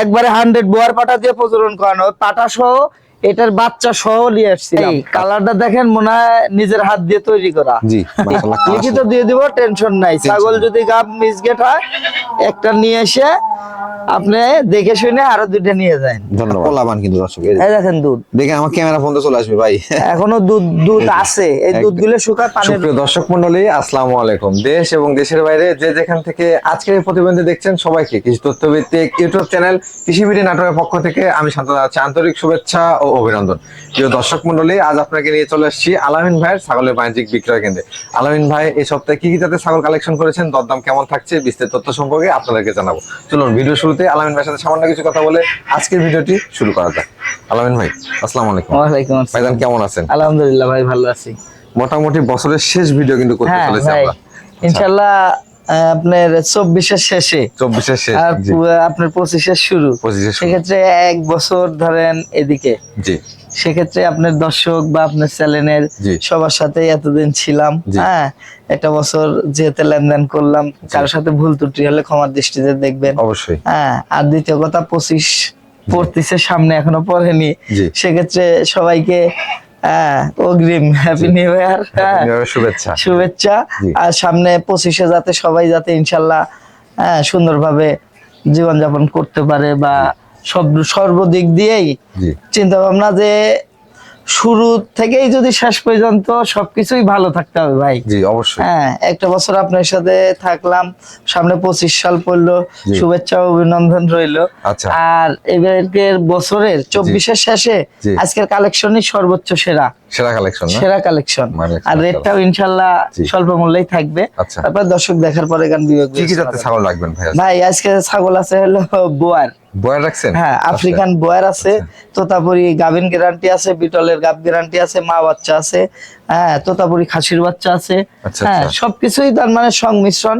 একবারে hundred Boer পাটা দিয়ে প্রচলন করানো পাটা সহ এটার বাচ্চা সহ নিয়ে আসছি কালারটা দেখেন মনে হয় নিজের হাত দিয়ে তৈরি করা। জি লিখিত দিয়ে দিব টেনশন নাই। ছাগল যদি গাব মিসগেট হয় একটা নিয়ে এসে আপনি দেখে শুনে আরও দুইটা নিয়ে যান। ধন্যবাদ। পোলাবান কিন্তু দর্শক এই দেখেন দুধ। দেখে আমার ক্যামেরা ফোন চলে আসবে ভাই। এখনও দুধ দুধ আছে। এই দুধগুলো শুকায় পানির সুপ্রিয় দর্শক মন্ডলী আসসালামু আলাইকুম। দেশ এবং দেশের বাইরে যে যেখান থেকে আজকের এই প্রতিবেদন দেখছেন সবাইকে কৃষি তথ্যভিত্তিক ইউটিউব চ্যানেল কৃষিবিডি নাটকের পক্ষ থেকে আমি শান্ত আছি। আন্তরিক শুভেচ্ছা ও অভিনন্দন। প্রিয় দর্শক মন্ডলী আজ আপনাকে নিয়ে চলে আসছি আলামিন ভাইয়ের ছাগলের বাণিজ্যিক বিক্রয় কেন্দ্রে। আলামিন ভাই এই সপ্তাহে কি কি জাতের ছাগল কালেকশন করেছেন? দরদাম কেমন থাকছে? বিস্তারিত তথ্য সম্পর্কে আপনাদেরকে জানাব। চলুন ভিডিও শুরুতে আলামিন ভাইয়ের সাথে সামান্য কিছু কথা বলে আজকের ভিডিওটি শুরু করা যাক। আলামিন ভাই আসসালামু আলাইকুম। ওয়ালাইকুম আসসালাম। কেমন আছেন? আলহামদুলিল্লাহ ভাই ভালো আছি। মোটামুটি বছরের শেষ ভিডিও কিন্তু করতে হ্যাঁ চলেছি আমরা। ইনশাল্লাহ আহ, আপনার চব্বিশের শেষে। চব্বিশের শেষ আর আপনার পঁচিশের শুরু। পঁচিশের সেক্ষেত্রে এক বছর ধরেন এদিকে। জি। সেক্ষেত্রে আপনার দর্শক বা আপনার চ্যানেলের সবার সাথে এতদিন ছিলাম হ্যাঁ? একটা বছর যেহেতু লেনদেন করলাম কারোর সাথে ভুল ত্রুটি হলে ক্ষমার দৃষ্টিতে দেখবেন। অবশ্যই। হ্যাঁ আর দ্বিতীয় কথা পঁচিশ পড়তিছে সামনে এখনও পড়েনি। সেক্ষেত্রে সবাইকে অগ্রিম। হ্যাপি নিউ ইয়ার হ্যাঁ শুভেচ্ছা। শুভেচ্ছা। আর সামনে পঁচিশে যাতে সবাই যাতে ইনশাল্লাহ হ্যাঁ সুন্দরভাবে জীবনযাপন করতে পারে বা সব সর্বদিক দিয়েই চিন্তা ভাবনা যে শুরু থেকেই যদি শেষ পর্যন্ত সবকিছুই ভালো থাকতে হবে ভাই। জি অবশ্যই। হ্যাঁ একটা বছর আপনার সাথে থাকলাম সামনে পঁচিশ সাল পড়ল শুভেচ্ছা অভিনন্দন রইল। আচ্ছা। আর এবারের বছরের চব্বিশের শেষে আজকের কালেকশনই সর্বোচ্চ সেরা। সেরা কালেকশন সেরা কালেকশন। মানে আর রেটটাও ইনশাল্লাহ স্বল্প মূল্যেই থাকবে। আচ্ছা। তারপর দর্শক দেখার পরে গান বিবেক কি কি জাতের ছাগল রাখবেন ভাই ভাই আজকে ছাগল আছে হলো বোয়ার। বয়ার রাখছেন? হ্যাঁ আফ্রিকান বয়ার আছে। তো তারপরে গাভিন গ্যারান্টি আছে বিটলের গাব গ্যারান্টি আছে মা বাচ্চা আছে। হ্যাঁ তোতাপুরি খাসির বাচ্চা আছে। আচ্ছা, হ্যাঁ আচ্ছা। সবকিছুই তার মানে সংমিশ্রণ।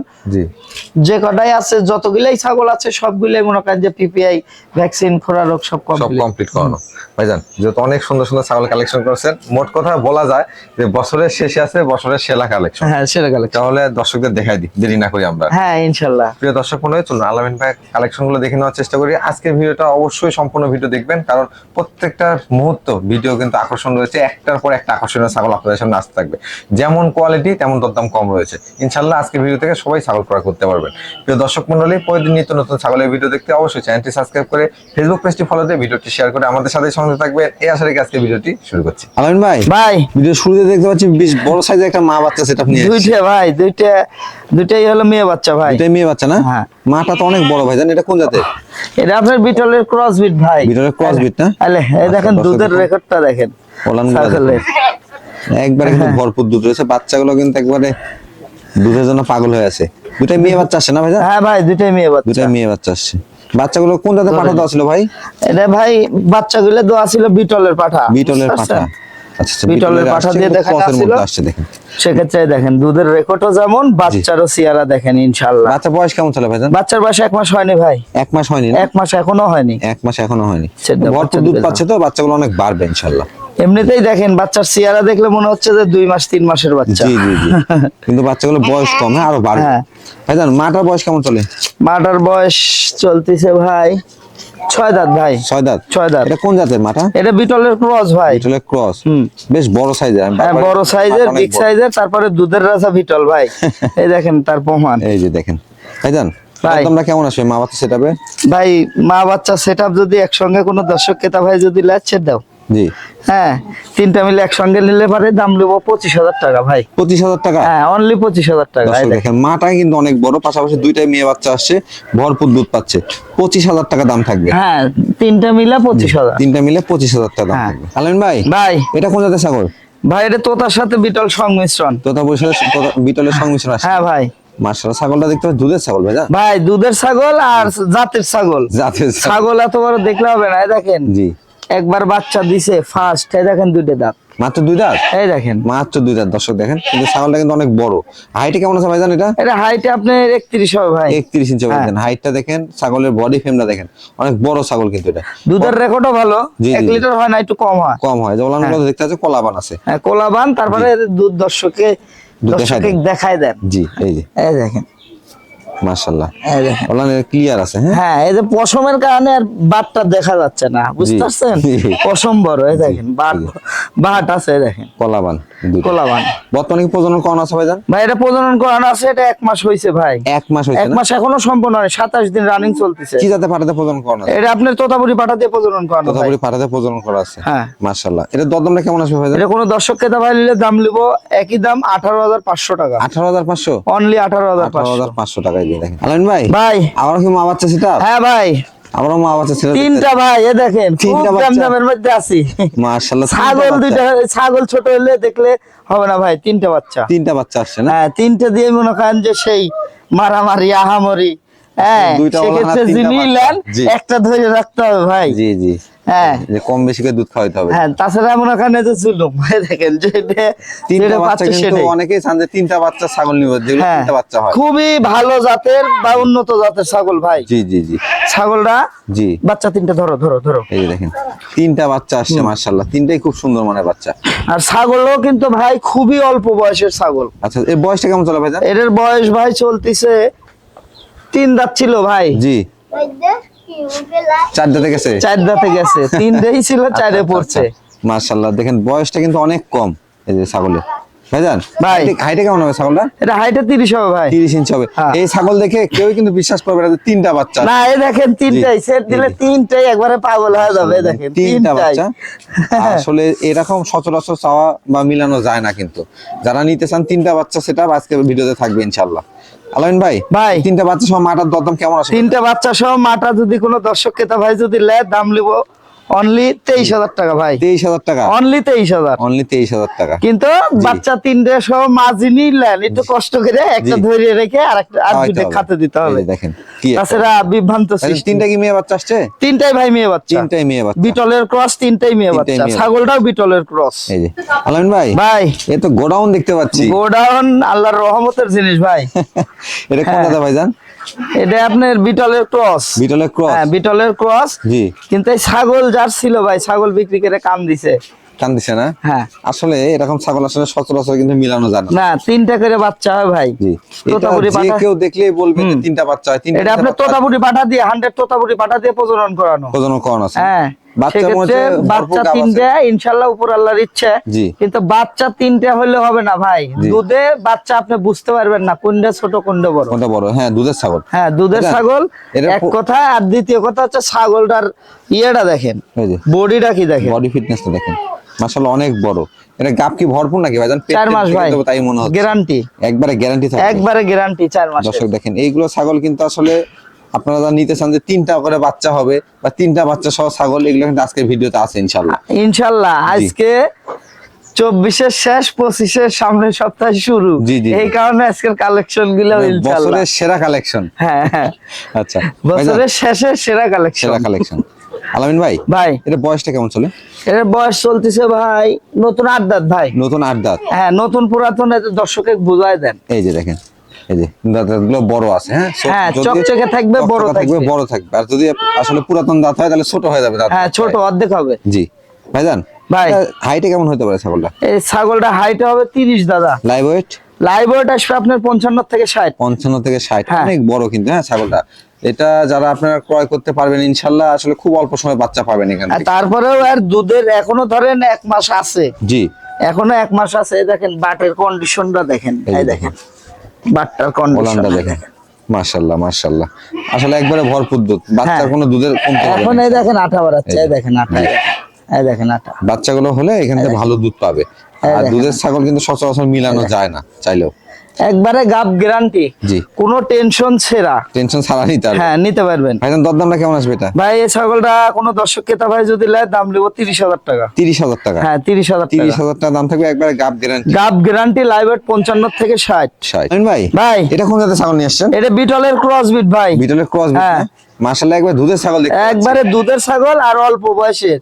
যে কটাই আছে যতগুলাই ছাগল আছে সবগুলাই মনে করেন যে পিপিআই ভ্যাকসিন খোরা রোগ সব সব কমপ্লিট করানো। ভাইজান যেহেতু অনেক সুন্দর সুন্দর ছাগল কালেকশন করেছেন মোট কথা বলা যায় যে বছরের শেষে আছে বছরের সেরা কালেকশন হ্যাঁ সেটা কালেকশন তাহলে দর্শকদের দেখাই দিই দেরি না করি আমরা। হ্যাঁ ইনশাল্লাহ। প্রিয় দর্শক মনে চলুন আলামিন ভাই কালেকশনগুলো দেখে নেওয়ার চেষ্টা করি। আজকের ভিডিওটা অবশ্যই সম্পূর্ণ ভিডিও দেখবেন কারণ প্রত্যেকটা মুহূর্ত ভিডিও কিন্তু আকর্ষণ রয়েছে। একটার পর একটা আকর্ষণীয় ছাগল আপনাদের সামনে আসতে থাকবে। যেমন কোয়ালিটি তেমন দরদাম কম রয়েছে। ইনশাল্লাহ আজকের ভিডিও থেকে সবাই ছাগল ক্রয় করতে পারবেন। প্রিয় দর্শক মন্ডলী প্রতিদিন নিত্য নতুন ছাগলের ভিডিও দেখতে অবশ্যই চ্যানেলটি সাবস্ক্রাইব করে ফেসবুক পেজটি ফলো দিয়ে ভিডিওটি শেয়ার করে আমাদের সাথে সঙ্গে থাকবে এই আশা রেখে আজকে ভিডিওটি শুরু করছি। আলামিন ভাই ভাই। ভিডিও শুরুতে দেখতে পাচ্ছি বেশ বড় সাইজের একটা মা বাচ্চা সেটা নিয়ে দুইটা ভাই দুইটা দুইটাই হলো মেয়ে বাচ্চা ভাই। এটাই মেয়ে বাচ্চা না? হ্যাঁ। মাটা তো অনেক বড় ভাই জান এটা কোন জাতের? এটা আপনার বিটলের ক্রসবিট ভাই। বিটলের crossbreed না? আলে এই দেখেন আচ্ছা, দুধের রেকর্ডটা দেখেন। ছাগলের একবারে কিন্তু ভরপুর দুধ রয়েছে। বাচ্চাগুলো কিন্তু একবারে দুধের জন্য পাগল হয়ে আছে। দুটাই মেয়ে বাচ্চা আসছে না ভাই হ্যাঁ ভাই দুইটাই মেয়ে বাচ্চা। দুটাই মেয়ে বাচ্চা আসছে বাচ্চাগুলো কোন জাতের পাঠা দেওয়া ছিল ভাই? এটা ভাই বাচ্চাগুলো দেওয়া ছিল বিটলের পাঠা। বিটলের পাঠা। আচ্ছা আচ্ছা বিটলের পাঠা দিয়ে কিন্তু দেখানো। সেক্ষেত্রে দেখেন দুধের রেকর্ডও যেমন বাচ্চারও সিয়ারা দেখেন ইনশাল্লাহ বাচ্চা বয়স কেমন চলে ভাই বাচ্চার বয়স এক মাস হয়নি ভাই। এক মাস হয়নি এক মাস এখনও হয়নি। এক মাস এখনও হয়নি। ভরপুর দুধ পাচ্ছে তো বাচ্চাগুলো অনেক বাড়বে ইনশাল্লাহ এমনিতেই দেখেন বাচ্চার সিয়ারা দেখলে মনে হচ্ছে যে দুই মাস তিন মাসের বাচ্চা। জি জি জি। কিন্তু বাচ্চাগুলো বয়স কম হ্যাঁ আরও বাড়বে। হ্যাঁ। ভাই জান মাটার বয়স কেমন চলে? মাটার বয়স চলতেছে ভাই ছয় দাঁত ভাই। ছয় দাঁত? ছয় দাঁত। এটা কোন জাতের মাটা? এটা বিটলের ক্রস ভাই। বিটলের ক্রস। হুম। বেশ বড় সাইজের হ্যাঁ বড় সাইজের বিগ সাইজের তারপরে দুধের রাজা বিটল ভাই। এই দেখেন তার প্রমাণ। এই যে দেখেন। ভাই। জান ভাই। তোমরা কেমন আসবে মা বাচ্চা সেটাবে ভাই মা বাচ্চা সেট যদি একসঙ্গে কোনো দর্শক ক্রেতা ভাই যদি লাচ্ছে দাও জি। হ্যাঁ তিনটা মিলে একসঙ্গে নিলে পারে দাম নেব পঁচিশ হাজার টাকা ভাই। পঁচিশ হাজার টাকা? হ্যাঁ অনলি পঁচিশ হাজার টাকা দেখেন। মাটা কিন্তু অনেক বড় পাশাপাশি দুইটাই মেয়ে বাচ্চা আসছে ভরপুর দুধ পাচ্ছে। পঁচিশ হাজার টাকা দাম থাকবে। হ্যাঁ তিনটা মিলে পঁচিশ হাজার। তিনটা মিলে পঁচিশ হাজার টাকা দাম হ্যাঁ। থাকবে। ভাই ভাই। এটা কোন জাতের ছাগল? ভাই এটা তোতার সাথে বিটল সংমিশ্রণ। তোতা বিটলের সংমিশ্রণ আছে। হ্যাঁ ভাই। ছাগলটা দেখতে দুধের ছাগল ভাই ভাই দুধের ছাগল আর জাতের ছাগল। জাতের ছাগল। ছাগল এত বড় দেখলে হবে না দেখেন। জি। একবার বাচ্চা দিছে ফার্স্ট এই দেখেন দুইটা দাঁত। মাত্র দুই দাঁত? এই দেখেন। মাত্র দুই দাঁত দর্শক দেখেন। কিন্তু ছাগলটা কিন্তু অনেক বড়। হাইটে কেমন আছে ভাই জান এটা এটা হাইটে আপনার একত্রিশ হবে ভাই। একত্রিশ ইঞ্চি হ্যাঁ। দেখেন হাইটটা দেখেন ছাগলের বডি ফ্রেমটা দেখেন। অনেক বড় ছাগল কিন্তু এটা। দুধের রেকর্ডও ভালো। এক লিটার হয় না একটু কম হয়। কম হয়। যেমন আমরা দেখতে পাচ্ছি কলাবান আছে। হ্যাঁ কোলাবান তারপরে দুধ দর্শকে দর্শকে দেখায় দেন। জি এই যে। এই দেখেন। মাশাআল্লাহ। ওলান ক্লিয়ার আছে হ্যাঁ? এই যে পশমের কারণে আর বাটটা দেখা যাচ্ছে না বুঝতে পারছেন পশম বড় এই দেখেন বাট বাট আছে দেখেন। কলাবান দুইটা। বর্তমানে কি প্রজনন করানো আছে ভাইজান? ভাই এটা প্রজনন করানো আছে এটা এক মাস হয়েছে ভাই। এক মাস হয়েছে এক মাস এখনও সম্পূর্ণ হয় সাতাশ দিন রানিং চলতেছে। কি জাতে পাঠাতে প্রজনন করানো এটা আপনার তোতাপুরি পাঠা দিয়ে প্রজনন করানো পাঠাতে প্রজনন করা আছে। হ্যাঁ। মাশাআল্লাহ। এটা দরদামটা কেমন আসবে ভাইজান? এটা কোনো দর্শক নিলে দাম লিবো একই দাম আঠারো হাজার পাঁচশো টাকা। আঠারো হাজার পাঁচশো? অনলি আঠারো হাজার আঠারো পাঁচশো হাজার পাঁচশো টাকায় দিয়ে দেখেন। আলামিন ভাই ভাই। আবারও কি মা বাচ্চা সেটা হ্যাঁ ভাই। মা বাচ্চা ছিল তিনটা ভাই এ দেখেন তিনটা তিনটা দামের মধ্যে আছি। মাশাআল্লাহ ছাগল দুইটা ছাগল ছোট হলে দেখলে হবে না ভাই তিনটা বাচ্চা। তিনটা বাচ্চা আসছে না? হ্যাঁ তিনটা দিয়ে মনে করেন যে সেই মারামারি আহামরি হ্যাঁ দুইটা ওলান আর সেক্ষেত্রে তিনটা যিনি বাচ্চা। নেন একটা ধরে রাখতে হবে ভাই। জি জি। হ্যাঁ। যে কম বেশি করে দুধ খাওয়াইতে হবে। হ্যাঁ তাছাড়া মনে করেন যে জুলুম দেখেন যেটা তিনটা বাচ্চা কিন্তু অনেকেই চান যে তিনটা বাচ্চা ছাগল নিবে যেগুলো তিনটা বাচ্চা হয়। খুবই ভালো জাতের বা উন্নত জাতের ছাগল ভাই। জি জি জি। ছাগলটা জি। বাচ্চা তিনটা ধরো ধরো ধরো। এই দেখেন তিনটা বাচ্চা আসছে মাশাআল্লাহ। তিনটাই খুব সুন্দর মানের বাচ্চা। আর ছাগলও কিন্তু ভাই খুবই অল্প বয়সের ছাগল। আচ্ছা এর বয়সটা কেমন চলে ভাই এদের বয়স ভাই চলতিছে তিন দাঁত ছিল ভাই। জি। চার দাঁতে গেছে? চার দাঁতে গেছে। তিন দেই ছিল চারে পড়ছে। মাশাআল্লাহ দেখেন বয়সটা কিন্তু অনেক কম এই যে ছাগলের। ভাইজান ভাই। হাইটে কেমন হবে ছাগলটা? এটা হাইটে তিরিশ হবে ভাই। তিরিশ ইঞ্চি হবে। হ্যাঁ। এই ছাগল দেখে কেউ কিন্তু বিশ্বাস করবে না যে তিনটা বাচ্চা। না এই দেখেন তিনটাই। সেট দিলে তিনটাই একবারে পাগল হয়ে যাবে দেখেন। তিনটা বাচ্চা। আসলে এরকম সচরাচর চাওয়া বা মিলানো যায় না কিন্তু। যারা নিতে চান তিনটা বাচ্চা সেটা আজকে ভিডিওতে থাকবে ইনশাল্লাহ আলামিন ভাই ভাই। তিনটা বাচ্চা সহ মাটার দরদাম কেমন আছে তিনটা বাচ্চা সহ মাটা যদি কোনো দর্শক ক্রেতা ভাই যদি লে দাম লিব অনলি তেইশ হাজার টাকা ভাই। তেইশ হাজার টাকা। অনলি তেইশ হাজার। অনলি তেইশ হাজার টাকা। কিন্তু বাচ্চা তিনটে সহ মাঝি নিলেন একটু কষ্ট করে একটা ধরে রেখে আর একটা আর খাতে দিতে হবে। দেখেন তাছাড়া বিভ্রান্ত তাহলে তিনটা কি মেয়ে বাচ্চা আসছে? তিনটাই ভাই মেয়ে বাচ্চা। তিনটাই মেয়ে বাচ্চা। বিটলের ক্রস তিনটাই মেয়ে বাচ্চা। ছাগলটাও বিটলের ক্রস। এই যে। আলামিন ভাই ভাই। এ তো গোডাউন দেখতে পাচ্ছি। গোডাউন আল্লাহর রহমতের জিনিস ভাই। এটা কোন হ্যাঁ। দাদা ভাইজান এটা আপনার বিটলের ক্রস। বিটলের ক্রস? হ্যাঁ বিটলের ক্রস। জি। কিন্তু এই ছাগল যার ছিল ভাই ছাগল বিক্রি করে কাম দিছে। কান দিছে না? হ্যাঁ। আসলে এরকম ছাগল আসলে সচরাচর কিন্তু মিলানো যায় না। না তিনটা করে বাচ্চা হয় ভাই। জি। তোতাপুরি পাটা কেউ দেখলেই বলবে যে তিনটা বাচ্চা হয় তিনটা এটা আপনার বাচ্চা তোতাপুরি পাটা দিয়ে হান্ড্রেড তোতাপুরি পাটা দিয়ে প্রজনন করানো। প্রজনন করানো আছে। হ্যাঁ। সেক্ষেত্রে বাচ্চা তিনটা ইনশাল্লাহ উপর আল্লাহর ইচ্ছে। কিন্তু বাচ্চা তিনটা হলে হবে না ভাই। দুধে বাচ্চা আপনি বুঝতে পারবেন না কোনটা ছোট কোনটা বড়। কোনটা বড়? হ্যাঁ দুধের ছাগল। হ্যাঁ দুধের ছাগল। এক কথা আর দ্বিতীয় কথা হচ্ছে ছাগলটার ইয়েটা দেখেন। বডিটা কি দেখেন? বডি ফিটনেসটা দেখেন। মাশাআল্লাহ অনেক বড়। এটা গাপ কি ভরপুর নাকি ভাইজান চার মাস ভাই তাই মনে হচ্ছে। গ্যারান্টি একবারে গ্যারান্টি থাকে একবারে গ্যারান্টি চার মাস দর্শক দেখেন এইগুলো ছাগল কিন্তু আসলে আপনারা যা নিতে চান যে তিনটা করে বাচ্চা হবে বা তিনটা বাচ্চা সহ ছাগল এগুলো কিন্তু আজকের ভিডিওতে আছে ইনশাল্লাহ ইনশাল্লাহ আজকে চব্বিশের শেষ পঁচিশের সামনের সপ্তাহ শুরু। এই কারণে আজকের কালেকশনগুলো বছরের সেরা কালেকশন হ্যাঁ হ্যাঁ। আচ্ছা বছরের শেষের সেরা কালেকশন সেরা কালেকশন আলামিন ভাই ভাই। এটা বয়সটা কেমন চলে? এর বয়স চলতেছে ভাই নতুন আড্ডাত ভাই। নতুন আট দাঁত। হ্যাঁ নতুন পুরাতন দর্শকে বুঝাই দেন। এই যে দেখেন এই যে দাঁতগুলো বড় আছে হ্যাঁ? হ্যাঁ, চকচকে থাকবে, বড় থাকবে থাকবে। বড় থাকবে। আর যদি আসলে পুরাতন দাঁত হয় তাহলে ছোট হয়ে যাবে দাঁত হ্যাঁ ছোট অর্ধেক হবে। জি। ভাইজান ভাই। হাইটে কেমন হতে পারে ছাগলটা? এই ছাগলটা হাইট হবে তিরিশ দাদা। লাইভ ওয়েট লাইভ ওয়েট আসবে আপনার পঞ্চান্ন থেকে। অনেক বড় কিন্তু হ্যাঁ ছাগলটা। এটা যারা আপনারা ক্রয় করতে পারবেন ইনশাল্লাহ আসলে খুব অল্প সময় বাচ্চা পাবেন এখানে তারপরেও আর দুধের এখনও ধরেন এক মাস আছে। জি। এখনও এক মাস আছে দেখেন বাটের কন্ডিশনটা দেখেন। এই দেখেন। বাটটার কন্ডিশন দেখেন। মাশাআল্লাহ মাশাল্লাহ আসলে একবারে ভরপুর দুধ। বাচ্চার হ্যাঁ। কোনো দুধের কমতি হবে এখন এই দেখেন আঠা বাড়াচ্ছে এই এই দেখেন আটা এই দেখেন আটা বাচ্চাগুলো হলে এখান থেকে ভালো দুধ পাবে। আর দুধের ছাগল কিন্তু সচরাচর মিলানো যায় না চাইলেও। একবারে গাব গ্যারান্টি জি। কোনো টেনশন ছেড়া। টেনশন ছাড়া নিতে পারবেন হ্যাঁ নিতে পারবেন। ভাইজান দরদামটা কেমন আসবে এটা? ভাই এই ছাগলটা কোনো দর্শক কেতা ভাই যদি লয় দাম নেব তিরিশ হাজার টাকা। তিরিশ হাজার টাকা? হ্যাঁ তিরিশ হাজার তিরিশ টাকা 30000 টাকা দাম থাকবে একবারে গাব গ্যারান্টি গাব গ্যারান্টি লাইভ পঞ্চান্ন থেকে 60 60 ভাই ভাই। এটা কোন জাতের ছাগল নিয়ে আসছেন? এটা বিটলের ক্রস বিট ভাই। বিটলের ক্রস বিট হ্যাঁ। মাশাল্লাহ একবার দুধের ছাগল দেখতে একবারে দুধের ছাগল আর অল্প বয়সের।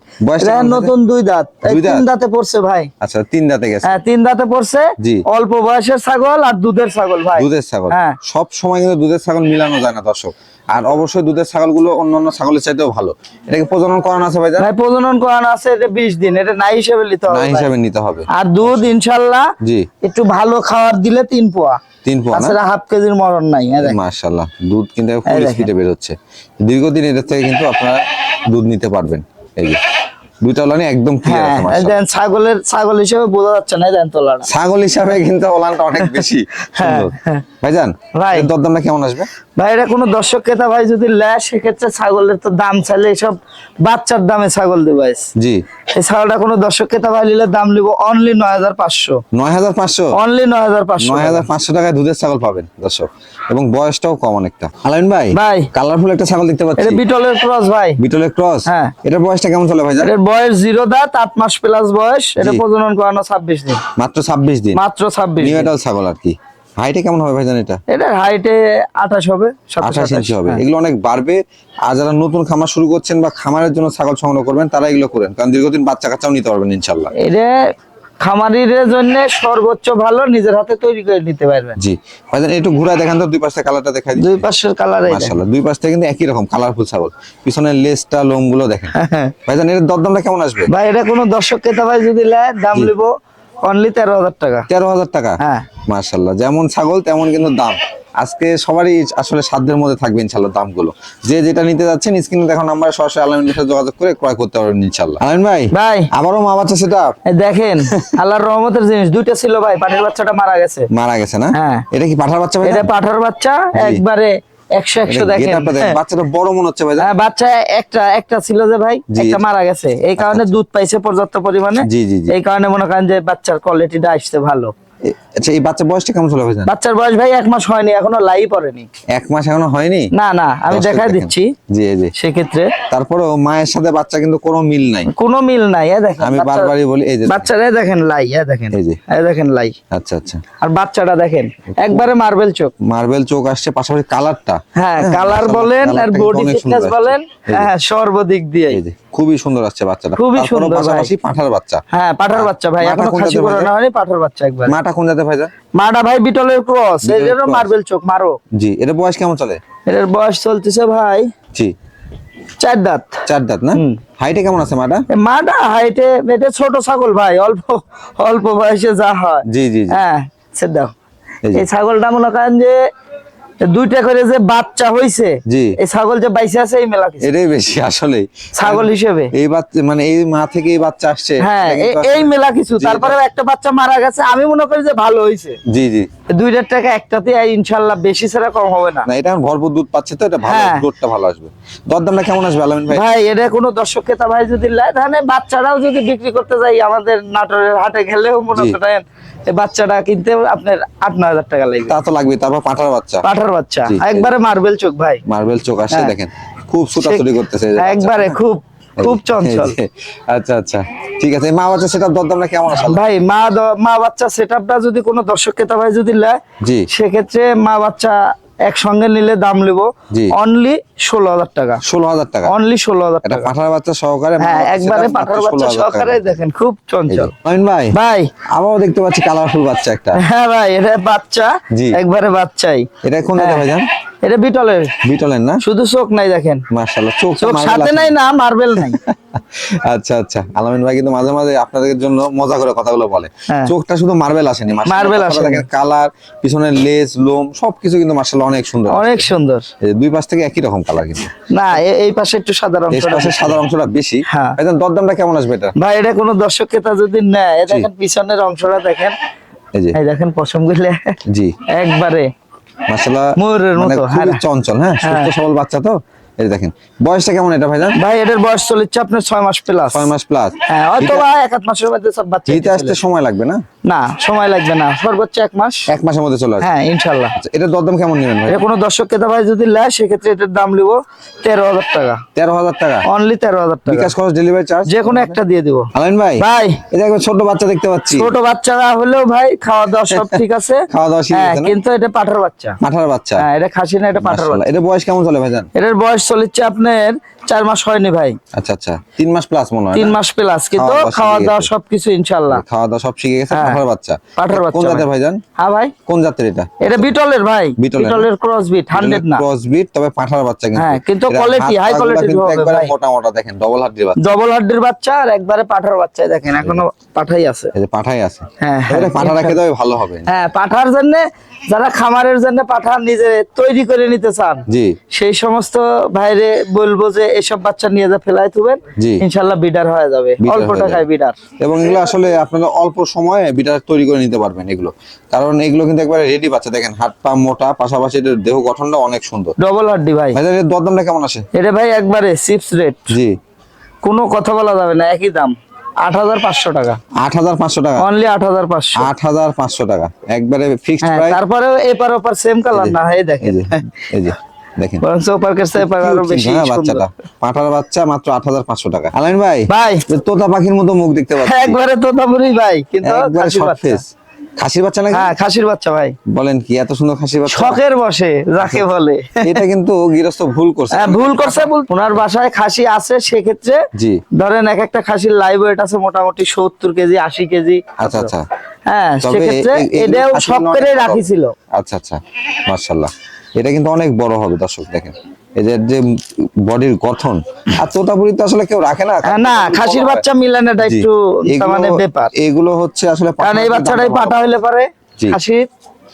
নতুন দুই দাঁত। তিন দাঁতে পড়ছে ভাই। আচ্ছা তিন দাঁতে গেছে। হ্যাঁ তিন দাঁতে পড়ছে। জি। অল্প বয়সের ছাগল আর দুধের ছাগল ভাই। দুধের ছাগল। হ্যাঁ। সব সময় কিন্তু দুধের ছাগল মিলানো যায় না দর্শক। আর অবশ্যই দুধের ছাগলগুলো অন্যান্য ছাগলের চাইতেও ভালো। এটাকে প্রজনন করানো আছে ভাইজান? ভাই প্রজনন করানো আছে এটা বিশ দিন এটা নাই হিসেবে নিতে হবে ভাই। হিসাবে নিতে হবে। আর দুধ ইনশাআল্লাহ জি। একটু ভালো খাবার দিলে তিন পোয়া। তিন পোয়া না? হাফ কেজির মরণ নাই দেখেন। মাশাআল্লাহ দুধ কিন্তু ফুল স্পিডে বের হচ্ছে। দীর্ঘদিন এটার থেকে কিন্তু আপনারা দুধ নিতে পারবেন। এই যে দুইটা লাইনে একদম ক্লিয়ার হ্যাঁ আছে মাশাআল্লাহ। ছাগলের ছাগল হিসেবে বোঝা যাচ্ছে না এই দেখেন তোলাটা। ছাগল হিসাবে কিন্তু ওলানটা অনেক বেশি সুন্দর। হ্যাঁ। ভাইজান ভাই। এর দরদামটা কেমন আসবে? ভাই এটা কোনো দর্শক ক্রেতা ভাই যদি নেয় সেক্ষেত্রে ছাগলের তো দাম চাইলে এইসব বাচ্চার দামে ছাগল দেবো জি। এই ছাগলটা কোনো দর্শক ক্রেতা ভাই নিলে দাম নিবো অনলি নয় হাজার পাঁচশো। নয় হাজার পাঁচশো? অনলি নয় হাজার পাঁচশো নয় হাজার পাঁচশো টাকায় দুধের ছাগল পাবেন দর্শক। এবং বয়সটাও কম অনেকটা। আলামিন ভাই ভাই। কালারফুল একটা ছাগল দেখতে পাচ্ছি। এটা বিটলের ক্রস ভাই। বিটলের ক্রস? হ্যাঁ। এটার বয়সটা কেমন চলে ভাই এটার বয়স জিরো দাঁত আট মাস প্লাস বয়স। এটা প্রজনন করানো ছাব্বিশ দিন। মাত্র ছাব্বিশ দিন। মাত্র ছাব্বিশ নিউ ছাগল আর কি। হাইটে কেমন হবে ভাইজান এটা? এটার হাইটে আঠাশ হবে আঠাশ ইঞ্চি হবে। হ্যাঁ। এগুলো অনেক বাড়বে। আর যারা নতুন খামার শুরু করছেন বা খামারের জন্য ছাগল সংগ্রহ করবেন তারা এগুলো করেন। কারণ দীর্ঘদিন বাচ্চা কাচ্চাও নিতে পারবেন ইনশাল্লাহ এটা খামারিদের জন্য সর্বোচ্চ ভালো নিজের হাতে তৈরি করে নিতে পারবেন জি। ভাইজান একটু ঘুরায় দেখান তো দুই পাশে কালারটা দেখাই দিই। দুই পাশের কালার মাশাআল্লাহ দুই পাশ থেকে কিন্তু একই রকম কালারফুল ছাগল। পিছনের লেজটা লোমগুলো দেখেন ভাইজান এর দরদামটা কেমন আসবে? ভাই এটা কোনো দর্শক ক্রেতা ভাই যদি নেয় দাম নিব। অনলি তেরো হাজার টাকা। তেরো হাজার টাকা? হ্যাঁ। মার্শাল্লাহ যেমন ছাগল তেমন কিন্তু দাম। আজকে সবারই আসলে সাধ্যের মধ্যে থাকবে ইনশাল্লাহ দামগুলো। যে যেটা নিতে যাচ্ছেন স্ক্রিনে দেখো নাম্বার সরাসরি আলামিনের সাথে যোগাযোগ করে ক্রয় করতে পারবেন ইনশাল্লাহ আলামিন ভাই? ভাই। আবারও মা বাচ্চা সেটা দেখেন আল্লাহর রহমতের জিনিস দুইটা ছিল ভাই পানির বাচ্চাটা মারা গেছে। মারা গেছে না? হ্যাঁ। এটা কি পাঠার বাচ্চা ভাই? এটা পাঠার বাচ্চা একবারে একশো একশো দেখেন। হ্যাঁ। বাচ্চাটা বড় মনে হচ্ছে ভাই হ্যাঁ, বাচ্চা একটা একটা ছিল যে ভাই একটা মারা গেছে। এই কারণে দুধ পাইছে পর্যাপ্ত পরিমাণে। এই কারণে মনে করেন যে বাচ্চার কোয়ালিটিটা আসতে ভালো। আচ্ছা এই বাচ্চা বয়সটা কেমন চলে ভাইজান? বাচ্চার বয়স ভাই এক মাস হয়নি এখনও লাই পড়েনি। এক মাস এখনও হয়নি? না না আমি দেখাই দিচ্ছি। জি জি। সেক্ষেত্রে তারপরেও মায়ের সাথে বাচ্চা কিন্তু কোনো মিল নাই। কোনো মিল নাই এ দেখেন আমি বারবারই বলি এই যে বাচ্চারা দেখেন লাই এ দেখেন এই যে। এ দেখেন লাই। আচ্ছা আচ্ছা। আর বাচ্চাটা দেখেন একবারে মার্বেল চোখ। মার্বেল চোখ আসছে পাশাপাশি কালারটা। হ্যাঁ কালার বলেন আর বডি ফিটনেস বলেন হ্যাঁ সর্বদিক দিয়ে। এই যে, খুবই সুন্দর আসছে বাচ্চাটা। খুবই সুন্দর। পাশাপাশি পাঁঠার বাচ্চা। হ্যাঁ পাঠার বাচ্চা ভাই এখনও খাসি করানো হয়নি পাঠার বাচ্চা একবার। মাটা কোন জাতে ভাইজা মাটা ভাই বিটলের ক্রস এই বিটলের জন্য cross। মার্বেল চোখ মারো। জি এটা বয়স কেমন চলে? এটার বয়স চলতেছে ভাই জি। চার দাঁত। চার দাঁত না? হাইটে কেমন আছে মাটা এ মাটা হাইটে এটা ছোট ছাগল ভাই অল্প অল্প বয়সে যা হয়। জি জি হ্যাঁ সে দাও। এই যে। এই ছাগলটা মনে করেন যে দুইটা করে যে বাচ্চা হইছে জি। এই ছাগল যে বাইসে আছে এই মেলা এটাই বেশি আসলে ছাগল হিসেবে। এই বাচ্চা মানে এই মা থেকে এই বাচ্চা আসছে। হ্যাঁ এই মেলা কিছু। তারপরে একটা বাচ্চা মারা গেছে আমি মনে করি যে ভালো হয়েছে জি জি। দুইটার টাকা একটাতে ইনশাল্লাহ বেশি ছাড়া কম হবে না। এটা এখন ভরপুর দুধ পাচ্ছে তো এটা ভালো হ্যাঁ। দুধটা ভালো আসবে। দরদামটা কেমন আসবে আলামিন ভাই? ভাই এটা কোনো দর্শক ক্রেতা ভাই যদি লাই তাহলে বাচ্চারাও যদি বিক্রি করতে যাই আমাদের নাটোরের হাটে গেলেও মনে। করেন বাচ্চাটা কিনতে আপনার আট নয় হাজার টাকা লাগবে। তা তো লাগবে তারপর পাঁঠার বাচ্চা। পাঠার বাচ্চা। একবারে মার্বেল চোখ ভাই। মার্বেল চোখ আসছে হ্যাঁ। দেখেন খুব করতেছে। একবারে খুব খুব চঞ্চল। আচ্ছা আচ্ছা। ঠিক আছে মা বাচ্চা দরদামটা কেমন ভাই মা মা বাচ্চা সেটআপটা যদি কোনো দর্শক ক্রেতা ভাই যদি নেয় জি। সেক্ষেত্রে মা বাচ্চা একসঙ্গে নিলে দাম নেব অনলি ষোলো হাজার টাকা। ষোলো হাজার টাকা। অনলি ষোলো হাজার টাকা। পাঁঠার বাচ্চা সহকারে হ্যাঁ একবারে পাঠার বাচ্চা সহকারে দেখেন খুব চঞ্চল। ভাই ভাই। আবারও দেখতে পাচ্ছি কালারফুল বাচ্চা একটা। হ্যাঁ ভাই এটা বাচ্চা একবারে বাচ্চাই। এটা কোন জায়গায় ভাইজান? এটা বিটলের। বিটলের না? শুধু চোখ নাই দেখেন। মার্শাল্লাহ চোখ চোখ সাথে নাই না মার্বেল নাই। আচ্ছা আচ্ছা। আলামিন ভাই কিন্তু মাঝে মাঝে আপনাদের জন্য মজা করে কথাগুলো বলে। হ্যাঁ। চোখটা শুধু মার্বেল আসেনি Marble আসেনি। কালার পিছনের লেজ লোম সবকিছু কিন্তু মার্শাল্লাহ অনেক সুন্দর অনেক সুন্দর। দুই পাশ থেকে একই রকম কালার কিন্তু। না এই পাশে একটু সাধারণ এই পাশে সাদা অংশটা বেশি। হ্যাঁ। ভাইজান দরদামটা কেমন আসবে এটা? ভাই এটা কোনো দর্শক ক্রেতা যদি নেয় দেখেন পিছনের অংশটা দেখেন। এই যে। এই দেখেন পশম গুলে জি। একবারে। মার্শাল্লাহ ময়ূরের মানে মতো, হ্যাঁ। চঞ্চল হ্যাঁ সুস্থ হ্যাঁ। সবল বাচ্চা তো এই দেখেন। বয়সটা কেমন এটা ভাইজান? ভাই এটার বয়স চলেছে আপনার ছয় মাস প্লাস ছয় মাস প্লাস হ্যাঁ হয়তো বা এক আধ মাসের মধ্যে সব বাচ্চা হিতে আসতে সময় লাগবে না? না সময় লাগবে না। সর্বোচ্চ এক মাস। এক মাসের মধ্যে চলে আসবে। হ্যাঁ ইনশাল্লাহ আচ্ছা, এটার দরদাম কেমন নেবেন ভাই? এটা কোনো দর্শক ক্রেতা ভাই যদি নেয় সেক্ষেত্রে এটার দাম নিব তেরো হাজার টাকা। তেরো হাজার টাকা? অনলি তেরো হাজার টাকা। বিকাশ খরচ ডেলিভারি চার্জ যে কোনো একটা দিয়ে দিব। আলামিন ভাই ভাই। এটা একবার ছোট বাচ্চা দেখতে পাচ্ছি। ছোট বাচ্চারা হলেও ভাই খাওয়া দাওয়া সব ঠিক আছে। খাওয়া দাওয়া শিখে হ্যাঁ কিন্তু এটা পাঠার বাচ্চা। পাঠার বাচ্চা। হ্যাঁ এটা খাসি না এটা পাঠার। বাচ্চা। এটা বয়স কেমন চলে ভাইজান? এটার বয়স চলেছে আপনার চার মাস হয়নি ভাই। আচ্ছা আচ্ছা। তিন মাস প্লাস মনে হয় তিন মাস প্লাস কিন্তু খাওয়া দাওয়া। সবকিছু ইনশাল্লাহ খাওয়া দাওয়া সব শিখে গেছে হ্যাঁ। পাঠার বাচ্চা। পাঁঠার বাচ্চা কোন জাতের ভাই। ভাইজান হ্যাঁ ভাই। কোন জাতের এটা? এটা বিটলের ভাই। বিটলের। ক্রস বিট হান্ড্রেড না। ক্রস বিট তবে পাঠার বাচ্চা কিন্তু। হ্যাঁ, কিন্তু পাগুলা quality কিন্তু হবে একবারে মোটা মোটা দেখেন ডবল হাড্ডির বাচ্চা। ডবল হাড্ডির বাচ্চা আর একবারে পাঠার বাচ্চাই দেখেন এখনও পাঠাই আছে। এই যে পাঠাই আছে। হ্যাঁ, হ্যাঁ, এবারে পাঠা রাখে দেওয়া ভালো হবে। হ্যাঁ পাঠার জন্য যারা খামারের জন্য পাঠা নিজে তৈরি করে নিতে চান জি। সেই সমস্ত ভাইরে বলব যে এসব বাচ্চা নিয়ে যা ফেলাই তুবেন। ইনশাল্লাহ বিডার হয়ে যাবে। অল্প টাকায় বিডার। এবং এগুলো আসলে আপনারা অল্প সময়ে বিটার তৈরি করে নিতে পারবেন এগুলো। কারণ এগুলো কিন্তু একবারে রেডি বাচ্চা দেখেন হাত পা মোটা পাশাপাশি এদের দেহ গঠনটা অনেক সুন্দর। ডবল হাড্ডি ভাই। ভাইজান এর দরদামটা কেমন আসে এটা ভাই একবারে চিপস রেট জি। কোনো কথা বলা যাবে না একই দাম। আট হাজার পাঁচশো টাকা। আট হাজার পাঁচশো টাকা। অনলি আট হাজার পাঁচশো। আট হাজার পাঁচশো টাকা। একবারে ফিক্সড হ্যাঁ প্রাইস এপার ওপার সেম কালার না দেখেন। যে এই যে। দেখেন। পাঠার বাচ্চা মাত্র আট হাজার পাঁচশো টাকা। আলাইন ভাই। ভাই তোতা পাখির মতো মুখ দেখতে পাচ্ছি। একবারে তোতাপুরি ভাই কিন্তু খাসির বাচ্চা। খাসির বাচ্চা নাকি? হ্যাঁ খাসির বাচ্চা ভাই। বলেন কি এত সুন্দর খাসির বাচ্চা? শখের বসে যাকে বলে। এটা কিন্তু গৃহস্থ ভুল করছে। হ্যাঁ ভুল করছে বল ওনার বাসায় খাসি আছে সেক্ষেত্রে জি। ধরেন এক একটা খাসির লাইভ ওয়েট আছে মোটামুটি সত্তর কেজি আশি কেজি। আচ্ছা আচ্ছা। হ্যাঁ তবে সেক্ষেত্রে এটাও শখ করে। রাখিছিল আচ্ছা আচ্ছা। মার্শাল্লাহ এটা কিন্তু অনেক বড় হবে দর্শক দেখেন। এদের যে বডির গঠন আর তোতাপুরি তো আসলে কেউ রাখে না না খাসির বাচ্চা মিলানোটা। একটু মানে ব্যাপার। এগুলো হচ্ছে আসলে কারণ এই বাচ্চাটাই পাটা হইলে পারে খাসির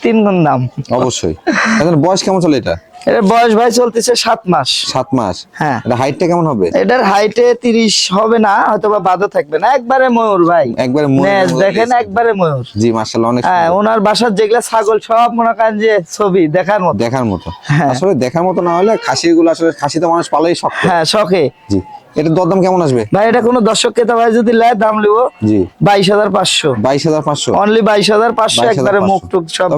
তিন গুণ দাম। অবশ্যই। এখন বয়স কেমন চলে এটা? এর বয়স ভাই চলতেছে সাত মাস। সাত মাস? হ্যাঁ। এটা হাইটটা কেমন হবে? এটার হাইটে তিরিশ হবে না হয়তো বা বাদও থাকবে না। একবারে ময়ূর ভাই। একবারে ময়ূর দেখেন একবারে ময়ূর। জি মার্শাল্লাহ অনেক হ্যাঁ ওনার বাসার যেগুলা ছাগল সব মনে করেন যে ছবি দেখার মতো। দেখার মতো। হ্যাঁ। আসলে দেখার মতো না হলে খাসি গুলো আসলে খাসি তো মানুষ পালাই শখ হ্যাঁ শখে। জি। এটা দরদাম কেমন আসবে? ভাই এটা কোনো দর্শক ক্রেতা ভাই যদি লেয় দাম লিবো জি। বাইশ হাজার পাঁচশো। বাইশ হাজার পাঁচশো। অনলি বাইশ হাজার পাঁচশো একবারে মুখ টুক সব।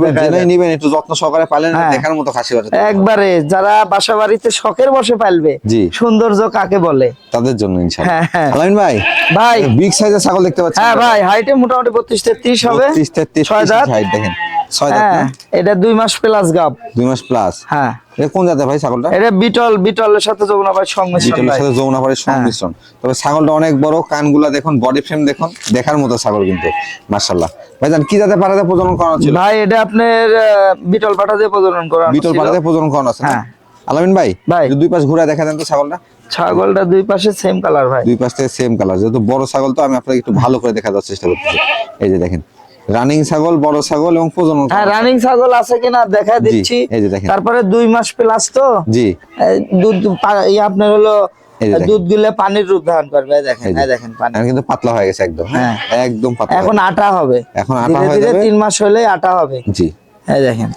নিবেন একটু যত্ন সহকারে পালেন হ্যাঁ। দেখার মতো খাসি বাচ্চা একবারে যারা বাসা বাড়িতে শখের বসে পালবে জি। সৌন্দর্য কাকে বলে? তাদের জন্য ইনশাআল্লাহ। হ্যাঁ, হ্যাঁ। আলামিন ভাই ভাই। বিগ সাইজের ছাগল দেখতে পাচ্ছি হ্যাঁ ভাই হাইটে মোটামুটি বত্রিশ তেত্রিশ হবে। 32 33 ছয় হাইট দেখেন। ছয় দাঁত হ্যাঁ এটা দুই মাস প্লাস গাব দুই মাস প্লাস হ্যাঁ। এটা কোন জাতের ভাই ছাগলটা? এটা বিটল বিটলের সাথে যমুনা সংমিশ্রণ বিটলের সাথে যমুনা। সংমিশ্রণ। তবে ছাগলটা অনেক বড় কানগুলা দেখুন বডি ফ্রেম দেখুন দেখার মতো ছাগল কিন্তু মাশাআল্লাহ। ভাইজান কি জাতের পাড়াতে প্রজনন করানো ছিল? ভাই এটা আপনার বিটল দিয়ে প্রজনন বিটল করানো আছে হ্যাঁ। আলামিন ভাই ভাই। দুই পাশ ঘুরে দেখা দেন তো ছাগলটা? ছাগলটা দুই পাশে সেম কালার ভাই। দুই পাশ থেকে সেম কালার যেহেতু বড় ছাগল তো আমি আপনাকে একটু ভালো করে দেখা দেওয়ার চেষ্টা করতেছি। এই যে দেখেন রানিং ছাগল বড় ছাগল এবং প্রজনন হ্যাঁ রানিং ছাগল আছে কিনা দেখা দিচ্ছি। এই যে দেখেন। তারপরে দুই মাস প্লাস তো? জি। দুধ পা- আপনার হলো। দুধ গুলে পানির রূপ ধারণ করবে। দেখেন পানি। কিন্তু পাতলা হয়ে গেছে একদম হ্যাঁ? একদম পাতলা এখন আটা হবে। এখন আটা হয়ে ধীরে। তিন মাস হলে আটা হবে। জি। এই দেখেন।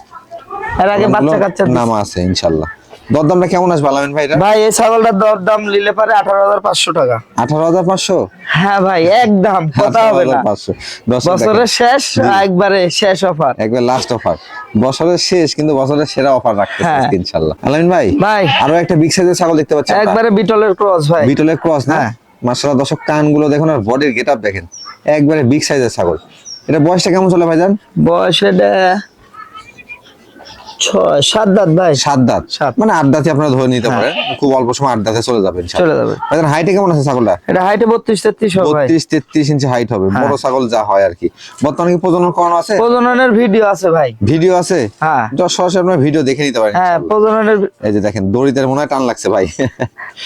এর আগে বাচ্চা কাচ্চা। নামা আছে ইনশাল্লাহ। দরদামটা কেমন আসবে আলামিন ভাই ভাই এই ছাগলটার দর দাম নিলে পারে আঠারো হাজার পাঁচশো টাকা। আঠারো হাজার পাঁচশো? হ্যাঁ ভাই একদম কথা হবে না। বছরের শেষ একবারে শেষ অফার। একবার লাস্ট অফার বছরের শেষ কিন্তু বছরের সেরা অফার রাখতে হ্যাঁ। ইনশাল্লাহ আলামিন ভাই ভাই। আরও একটা বিগ সাইজের ছাগল দেখতে পাচ্ছি একবারে বিটলের ক্রস ভাই। বিটলের ক্রস না। মার্শাল্লাহ দর্শক কানগুলো দেখুন আর বডির গেট আপ দেখেন। একবারে বিগ সাইজের ছাগল। এটা বয়সটা কেমন চলে ভাইজান? বয়স এটা সাত দাঁত ভাই। সাত দাঁত। মানে আট দাঁতে আপনারা ধরে নিতে পারেন। খুব অল্প সময় আট দাঁতে চলে যাবেন চলে যাবে। হাইটে কেমন আছে ছাগলটা? এটা হাইটে বত্রিশ তেত্রিশ হবে বত্রিশ তেত্রিশ ইঞ্চি হাইট হবে। হ্যাঁ। বড় ছাগল যা হয় আর কি। বর্তমানে কি প্রজনন করানো আছে? প্রজননের ভিডিও আছে ভাই। ভিডিও আছে? হ্যাঁ। সরাসরি আপনার ভিডিও দেখে নিতে পারেন হ্যাঁ প্রজননের এই যে দেখেন দড়িতে মনে হয় টান লাগছে ভাই।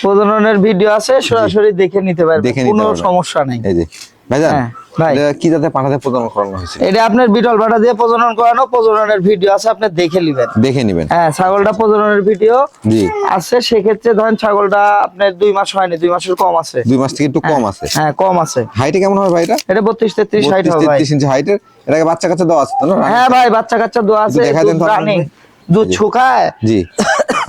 প্রজননের ভিডিও আছে সরাসরি দেখে নিতে পারবে দেখে নিতে কোনো সমস্যা নেই। এই যে ভাইজান হ্যাঁ, ভাই। কি যাতে পাঠাতে প্রজনন করানো হয়েছে? এটা আপনার বিটল ভাটা দিয়ে প্রজনন করানো প্রজননের ভিডিও আছে আপনি দেখে নেবেন। দেখে নিবেন। হ্যাঁ ছাগলটা প্রজননের ভিডিও জি। আছে সেক্ষেত্রে ধরেন ছাগলটা আপনার দুই মাস হয়নি দুই মাসের কম আছে। দুই মাস থেকে একটু কম আছে। হ্যাঁ কম আছে। হাইটে কেমন হবে ভাই এটা এটা বত্রিশ তেত্রিশ ষাট বত্রিশ হবে তেত্রিশ ইঞ্চি হাইটের এটাকে বাচ্চা কাচ্চা দেওয়া আছে তো না? হ্যাঁ ভাই বাচ্চা কাচ্চা দোয়া আছে দেখা দেন দুধ। দুধ শুকায়? জি।